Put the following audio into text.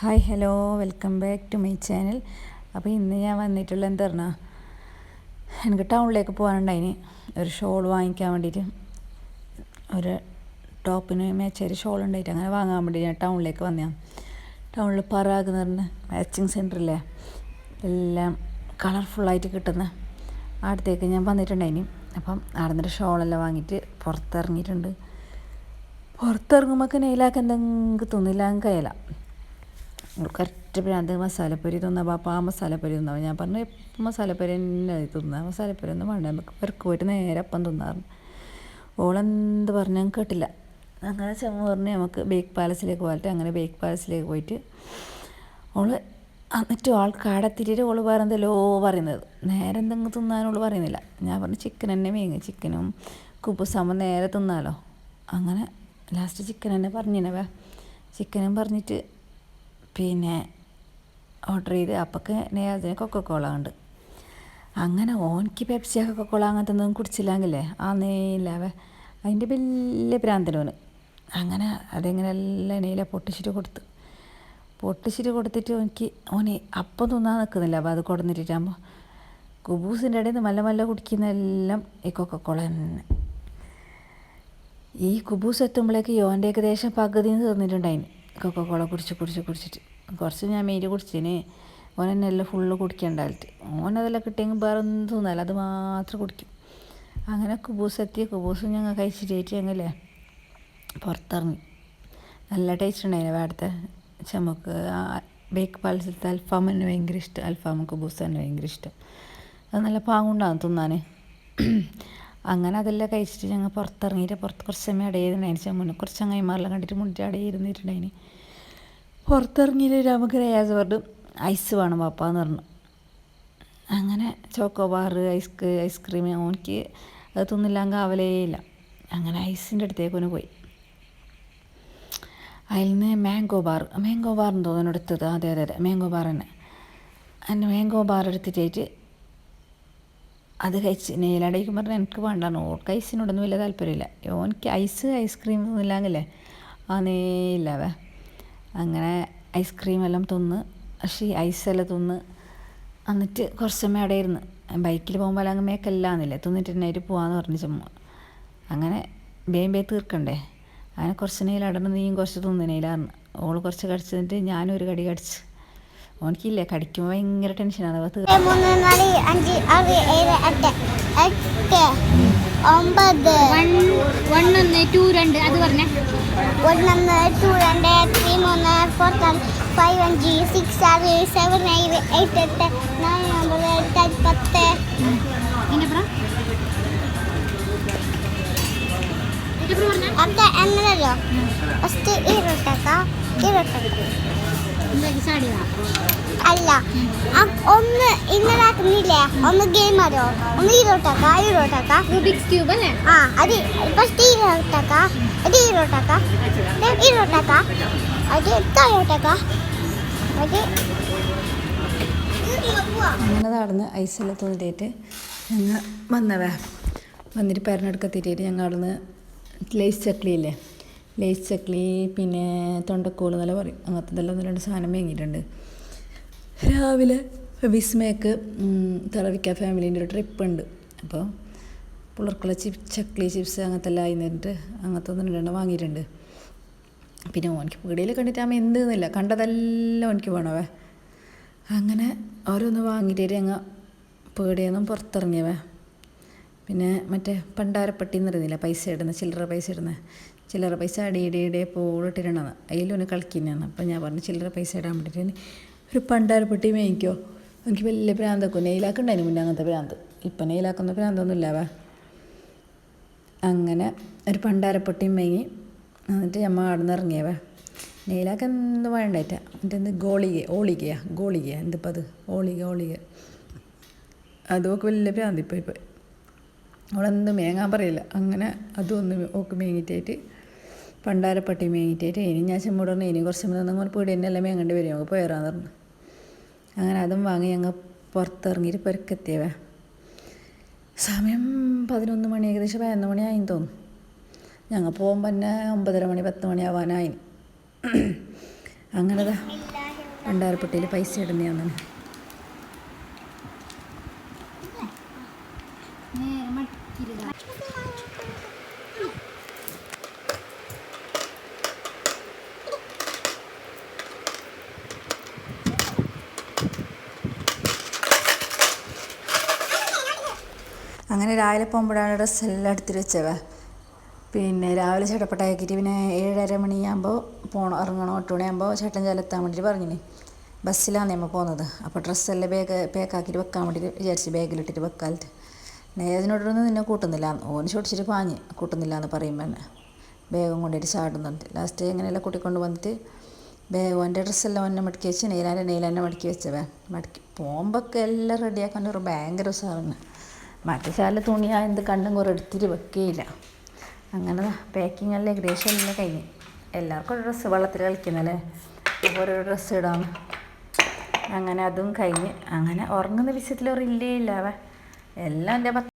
Hi hello welcome back to my channel അപ്പോൾ ഇന്ന് ഞാൻ വന്നിട്ടുള്ള എന്താ എനിക്ക് ടൗണിലേക്ക് പോകാനുണ്ടായിന്. ഒരു ഷോൾ വാങ്ങിക്കാൻ വേണ്ടിയിട്ട് ഒരു ടോപ്പിന് മേച്ചൊരു ഷോൾ ഉണ്ടായിട്ട് അങ്ങനെ വാങ്ങാൻ വേണ്ടി ഞാൻ ടൗണിലേക്ക് വന്നതാണ് ടൗണിൽ പറാഗ് എന്ന് പറഞ്ഞ മാച്ചിങ് സെന്ററില്ലേ എല്ലാം കളർഫുള്ളായിട്ട് കിട്ടുന്ന അടുത്തേക്ക് ഞാൻ വന്നിട്ടുണ്ടായിന്. അപ്പം അവിടെ നിന്നൊരു ഷോളെല്ലാം വാങ്ങിയിട്ട് പുറത്തിറങ്ങിയിട്ടുണ്ട്. പുറത്തിറങ്ങുമ്പോൾ നെയിലാക്കാൻ എന്തെങ്കിലും തിന്നില്ല കറക്റ്റ് ഭ്രാന്ത് മസാലപ്പൊരി തിന്നാ പാപ്പ ആ മസാലപ്പൊരി തിന്നാ. ഞാൻ പറഞ്ഞു മസാലപ്പൊരി തന്നെ തിന്നാ മസാലപ്പൊരി ഒന്നും വേണ്ട നമുക്ക് പെരക്ക് പോയിട്ട് നേരെ അപ്പം തിന്നാറുണ്ട് ഓളെന്ത് പറഞ്ഞാൽ കേട്ടില്ല. അങ്ങനെ ചെമ്മ പറഞ്ഞ് നമുക്ക് ബേക്ക് പാലസിലേക്ക് പോയിട്ട് അങ്ങനെ ബേക്ക് പാലസിലേക്ക് പോയിട്ട് ഓൾ എന്നിട്ട് ആൾ കാടെത്തിയിട്ട് ഓൾ എന്തെല്ലോ പറയുന്നത്. നേരെ എന്തെങ്കിലും തിന്നാനോൾ പറയുന്നില്ല. ഞാൻ പറഞ്ഞു ചിക്കൻ തന്നെ മേങ്ങ ചിക്കനും കുപ്പുസാകുമ്പോൾ നേരെ തിന്നാലോ. അങ്ങനെ ലാസ്റ്റ് ചിക്കൻ തന്നെ പറഞ്ഞിനവേ. ചിക്കനും പറഞ്ഞിട്ട് പിന്നെ ഓർഡർ ചെയ്ത് അപ്പൊക്കെ കൊക്ക കോള ഉണ്ട് അങ്ങനെ ഓനിക്ക് പെപ്സി കോള അങ്ങനത്തെ ഒന്നും കുടിച്ചില്ലെങ്കിലേ ആ നെയ്യില്ലാവേ അതിന്റെ വലിയ ഭ്രാന്തനോന് അങ്ങനെ അതെങ്ങനെ എല്ലാം നെയ്യില പൊട്ടിച്ചിട്ട് കൊടുത്തു. പൊട്ടിച്ചിട്ട് കൊടുത്തിട്ട് എനിക്ക് ഓനെ അപ്പം തിന്നാൻ നിൽക്കുന്നില്ല അപ്പോൾ അത് കൊടുന്നിട്ടാകുമ്പോൾ കുബൂസിന്റെ ഇടയിൽ നിന്ന് മല്ല മല്ല കുടിക്കുന്ന എല്ലാം ഈ കൊക്കക്കോള തന്നെ. ഈ കുബൂസ് എത്തുമ്പോഴേക്ക് യോന്റെ ഏകദേശം പകുതി തീർന്നിട്ടുണ്ടായിന്. കോള കുടിച്ച് കുടിച്ച് കുടിച്ചിട്ട്. കുറച്ച് ഞാൻ മെയിൽ കുടിച്ചിന്. ഓൻ എന്നെ എല്ലാം ഫുള്ള് കുടിക്കണ്ടായിട്ട്. ഓനതെല്ലാം കിട്ടിയെങ്കിൽ വേറെ ഒന്നും തോന്നല്ല അത് മാത്രം കുടിക്കും. അങ്ങനെ കുബൂസ് എത്തി കുബൂസ് ഞങ്ങൾ കഴിച്ചിട്ട് ഞങ്ങളേ പുറത്തിറങ്ങി. നല്ല ടേസ്റ്റ് ഉണ്ടായിരുന്നു അവിടുത്തെ. ചമക്ക് ബേക്ക് പാലസിലത്തെ അൽഫാം തന്നെ ഭയങ്കര ഇഷ്ടം. അൽഫാം കുബൂസ് തന്നെ ഭയങ്കര ഇഷ്ടം. അത് നല്ല പാങ്ങുണ്ടാകും തിന്നാൻ അങ്ങനെ അതെല്ലാം കഴിച്ചിട്ട് ഞങ്ങൾ പുറത്തിറങ്ങിയിട്ട് പുറത്ത് കുറച്ച് സമയം അടയിരുന്നുണ്ടായിന് ചമ്മന് കുറച്ച് ചങ്ങായിമാരെല്ലാം കണ്ടിട്ട് മുന്നിട്ട് അടയിരുന്നിട്ടുണ്ടായിന് പുറത്തിറങ്ങിയിട്ട് നമുക്ക് രയാസ് പറഞ്ഞു ഐസ് വേണം പാപ്പ എന്ന് പറഞ്ഞു. അങ്ങനെ ചോക്കോ ബാർ ഐസ് ഐസ്ക്രീം ഓനിക്ക് അത് തിന്നില്ലാങ്ക ആവലേ ഇല്ല അങ്ങനെ ഐസിന്റെ അടുത്തേക്ക് ഒന്ന് പോയി. അതിൽ നിന്ന് മാംഗോ ബാർ മാംഗോ എന്തോ തോന്നുന്നു എടുത്തത് അതെ അതെ അതെ മാംഗോ ബാർ തന്നെ. അതിന്റെ മാംഗോ ബാർ എടുത്തിട്ടായിട്ട് അത് കഴിച്ച് നെയിലടയ്ക്കും പറഞ്ഞാൽ എനിക്ക് വേണ്ടാണ് ഓർക്ക് ഐസിനോടൊന്നും വലിയ താല്പര്യമില്ല. ഓനിക്ക് ഐസ് ഐസ്ക്രീം തിന്നില്ലാങ്കല്ലേ ആ നെയ്യില്ലാവേ അങ്ങനെ ഐസ്ക്രീം എല്ലാം തിന്ന് പക്ഷേ ഐസെല്ലാം തിന്ന് എന്നിട്ട് കുറച്ച് സമയം അവിടെ ഇരുന്ന്. ബൈക്കിൽ പോകുമ്പോൾ അങ്ങ് മേക്കല്ലാന്നില്ലേ തിന്നിട്ട് തന്നെ നൈറ്റ് പോകാമെന്ന് പറഞ്ഞു ചുമ്മാ. അങ്ങനെ വേം ബേ തീർക്കണ്ടേ? അങ്ങനെ കുറച്ച് നെയിൽ അടന്ന് നീയും കുറച്ച് തിന്നിനയിലായിരുന്നു ഓൾ കുറച്ച് കടിച്ചിട്ട് ഞാനും ഒരു കടി കടിച്ച്. ഓനിക്കില്ലേ? കടിക്കുമ്പോൾ ഭയങ്കര ടെൻഷനാണ് അത് തീർക്കും. ഒമ്പത്. ഒന്ന് ടു രണ്ട്. അത് പറഞ്ഞേ. ഒന്ന് ടു രണ്ട് ത്രീ മൂന്ന് ഫോർ ഫൈവ് അഞ്ച് സിക്സ് ആറ് സെവൻ ഏഴ് എയ്റ്റ് എട്ട് നാല് ഒമ്പത് എട്ട് പത്ത്. അത് എന്നല്ലോ ഫസ്റ്റ് ഇരുട്ടക്ക ഇരുട്ടക്ക അല്ല ഒന്ന് ഇന്നലെ ആക്കുന്നില്ലേ? ഒന്ന് ഗെയിം അറിയോ ഒന്ന് ഇരുട്ടക്ക ഇരുട്ടക്ക റൂബിക്സ് ക്യൂബ് അല്ലേ? ആ അത് ഫസ്റ്റ് ഇരുട്ടക്ക అది ఇరవటక ఇరవటక అది తరవటక అది അങ്ങനെ നടന്ന് ഐസെല്ലാം തിന്നിട്ട് ഞങ്ങൾ വന്നവേ വന്നിട്ട് പെരനടുക്കെത്തിയിട്ട് ഞങ്ങൾ അവിടുന്ന് ലേസ് ചക്ലി ഇല്ലേ ലേസ് ചക്ലി പിന്നെ തൊണ്ടക്കോല് എന്നല്ല പറയും അങ്ങനത്തെ ഇതെല്ലാം ഒന്ന് രണ്ട് സാധനം വാങ്ങിയിട്ടുണ്ട് രാവിലെ വിസ്മയക്ക് തിളവിക്ക ഫാമിലീൻ്റെ ഒരു ട്രിപ്പ് ഉണ്ട് അപ്പോൾ പിള്ളേർക്കുള്ള ചിപ്സ് ചക്ലി ചിപ്സ് അങ്ങനത്തെ എല്ലാം ആയിരുന്നിട്ട് അങ്ങനത്തെ ഒന്ന് രണ്ടെണ്ണം വാങ്ങിയിട്ടുണ്ട്. പിന്നെ ഓനിക്ക് പീടിയിൽ കണ്ടിട്ട് അമ്മ എന്തെന്നില്ല. കണ്ടതെല്ലാം ഓനിക്ക് വേണവേ. അങ്ങനെ ഓരോന്ന് വാങ്ങിയിട്ട് അങ്ങ് പേടിയൊന്നും പുറത്തിറങ്ങിയവേ. പിന്നെ മറ്റേ പണ്ടാരപ്പട്ടി എന്ന് പൈസ ഇടുന്ന ചില്ലറ പൈസ ഇടുന്ന? ചില്ലറ പൈസ അടിയിടെ പോളിട്ടിടണമെന്ന് അതിലൊന്ന് കളിക്കുന്നതാണ്. അപ്പം ഞാൻ പറഞ്ഞു ചില്ലറ പൈസ ഇടാൻ വേണ്ടിയിട്ട് ഒരു പണ്ടാരപ്പട്ടി മേയ്ക്കോ. എനിക്ക് വലിയ ഭ്രാന്തൊക്കെ നെയിലാക്കുണ്ടായിരുന്നു മുന്നേ അങ്ങനത്തെ ഭ്രാന്ത് ഇപ്പം നെയിലാക്കുന്ന ഭ്രാന്തൊന്നും ഇല്ലാവേ അങ്ങനെ ഒരു പണ്ടാരപ്പൊട്ടിയും വാങ്ങി എന്നിട്ട് ഞമ്മ അവിടെ നിന്ന് ഇറങ്ങിയവേ. നെയിലാക്ക എന്ത് വേണ്ടായിട്ട എന്നിട്ട് എന്ത് ഗോളിക ഓളികയാ? ഗോളികയാ? എന്തിപ്പോൾ അത് ഓളിക ഓളിക. അതൊക്കെ വലിയ ഭ്രാന്തി ഇപ്പോൾ അവളെന്ത് മേങ്ങാൻ പറയില്ല. അങ്ങനെ അതും ഒന്ന് ഓക്ക് മേങ്ങിട്ടായിട്ട് പണ്ടാരപ്പട്ടി മേങ്ങിട്ടായിട്ട് ഇനി ഞാൻ ചെമ്മോട് പറഞ്ഞു ഇനി കുറച്ച് മുന്നേ നമ്മൾ പീടി തന്നെ എല്ലാം മേങ്ങേണ്ടി വരും. ഞങ്ങൾക്ക് പോയറാന്ന് പറഞ്ഞു. അങ്ങനെ അതും വാങ്ങി ഞങ്ങൾ പുറത്തിറങ്ങിയിട്ട് പെരക്കെത്തിയവേ. സമയം പതിനൊന്ന് മണി ഏകദേശം പതിനൊന്ന് മണിയായി തോന്നും ഞങ്ങൾ പോകുമ്പോൾ തന്നെ ഒമ്പതര മണി പത്ത് മണിയാവാനായി അങ്ങനെതാ ഭണ്ടാരപ്പെട്ടിയിൽ പൈസ ഇടുന്നതാണ്. അങ്ങനെ രാവിലെ പോകുമ്പോഴാണ് ഡ്രസ്സ് എല്ലാം എടുത്തിട്ട് വെച്ചവ പിന്നെ രാവിലെ ചട്ടപ്പട്ടാക്കിയിട്ട് പിന്നെ ഏഴര മണിയാകുമ്പോൾ പോകണം ഇറങ്ങണം എട്ട് മണിയാകുമ്പോൾ ചേട്ടൻ ചെലെത്താൻ വേണ്ടിയിട്ട് പറഞ്ഞിന്. ബസ്സിലാണ് നമ്മൾ പോകുന്നത്. അപ്പോൾ ഡ്രസ്സെല്ലാം ബാഗ് പാക്കാക്കിയിട്ട് വെക്കാൻ വേണ്ടിയിട്ട് വിചാരിച്ച് ബാഗിലിട്ടിട്ട് വെക്കാലിട്ട് നേരത്തിനോടൊന്നും നിന്നെ കൂട്ടുന്നില്ല. ഓന് ചോദിച്ചിട്ട് പാഞ്ഞ് കൂട്ടുന്നില്ല എന്ന് പറയുമ്പോൾ തന്നെ ബാഗും കൊണ്ടിട്ട് ചാടുന്നുണ്ട്. ലാസ്റ്റ് എങ്ങനെയെല്ലാം കൂട്ടിക്കൊണ്ട് വന്നിട്ട് ബാഗ് എന്റെ ഡ്രസ്സെല്ലാം ഒന്നെ മടക്കി വെച്ച് നെയ്ലാന്റെ നെയ്ലാന്റെ മടക്കി വെച്ചവേ മടക്കി പോകുമ്പോഴൊക്കെ എല്ലാം റെഡിയാക്കാൻ ഒരു ഭയങ്കര ഉത്സാഹമാണ്. മറ്റേ ശാല തുണിയാ എന്ത് കണ്ടും കുറേ എടുത്തിട്ട് വെക്കുകയില്ല അങ്ങനെ പാക്കിംഗ് എല്ലാം ഏകദേശം എല്ലാം കഴിഞ്ഞ്. എല്ലാവർക്കും ഒരു ഡ്രസ്സ് വെള്ളത്തിൽ കളിക്കുന്നല്ലേ? ഓരോ ഡ്രസ്സ് ഇടാം. അങ്ങനെ അതും കഴിഞ്ഞ്. അങ്ങനെ ഉറങ്ങുന്ന വിഷയത്തിൽ ഒരു ഇല്ലേ ഇല്ല അവ എല്ലാം എന്റെ